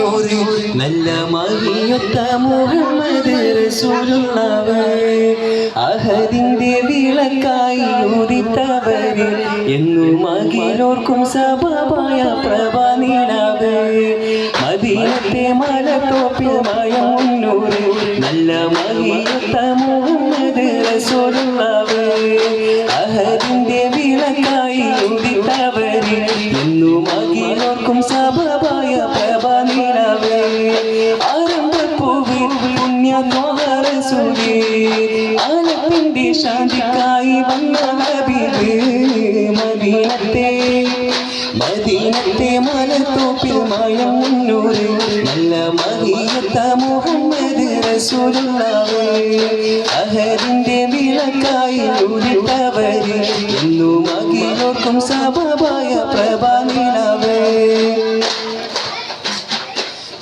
മുന്നൂറ് നല്ല മഹിയൊത്ത മുഹമ്മദ് റസൂലുള്ളവർ അഹദിന്റെ വിളക്കായി ഉദിത്തവരെ എന്നും അകിലോർക്കും സഭമായ പ്രഭ നിലാവേ മദീനത്തെ മലത്തോപ്പിൽ മയമുന്നൂറ് നല്ല മഹിയൊത്ത മുഹമ്മദ് റസൂലുള്ളവർ അഹദിന്റെ എന്നും അഖിലോർക്കും സഭവായ പ്രഭനിലവേ. ആരംഭപ്പൂവിൽ പുണ്യനോഹരസൂരി ആലപ്പിന്റെ ശാന്തിക്കായി വന്ന ഹബീബ് മദീനത്തെ. മദീനത്തെ മലത്തോപ്പിൽ മയം മുന്നൂറ്. നല്ല മഹിയത്ത മുഹമ്മദ് റസൂലുള്ളാഹ്. അഹരിന്റെ വിളക്കായി ഉരുട്ടവര് എന്നും അഖിലോർക്കും സഭമായ പ്രഭാനിലവേ.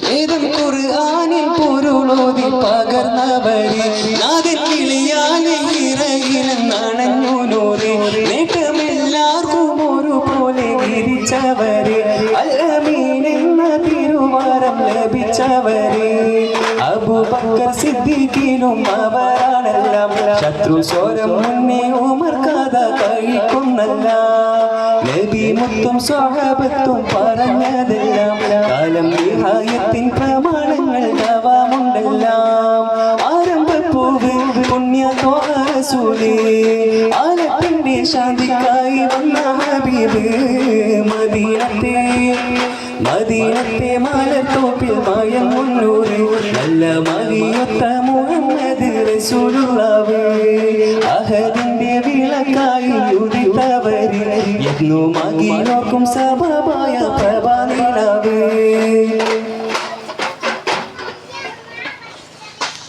വേദം ഖുർആനിൽ പൊരുളോതി പകർന്നവര് നാദൻ കിളിയാലെ ഇറയിലെന്നണഞ്ഞു നൂറ് നേട്ടമെല്ലാവർക്കും ഒരുപോലെ ഗിരിച്ചവരെ അല്ലമീൻ എന്ന തിരുവാരം ലഭിച്ചവര്. അബൂബക്കർ സിദ്ദീഖിനും അവരാണെല്ലാം. ശത്രു സ്വരം മുന്നേ ഉമർ കഥ കഴിക്കുന്നല്ല നബി മുത്തും സ്വഹാബത്തും പറഞ്ഞതെല്ലാം. കാലം വിഹായത്തിൻ പ്രമാണങ്ങൾ നവമുണ്ടെല്ലാം. ആരംഭപ്പൂവ് പുണ്യ തോസൂലേ ആലപ്പിന്റെ ശാന്തിക്കായി വന്ന ഹബീബ്. മതിയത്തെ മാലത്തോപ്പിൽ മയങ്ങുന്നൂരി നല്ല മതിയൊത്ത മുഹമ്മദ് റസൂലുള്ളാവ് അഹദിന്റെ വിളക്കായി ഉദിത്തവരിൽ എന്നു മകി നോക്കും സഭമായ പ്രഭാനിലാവേ.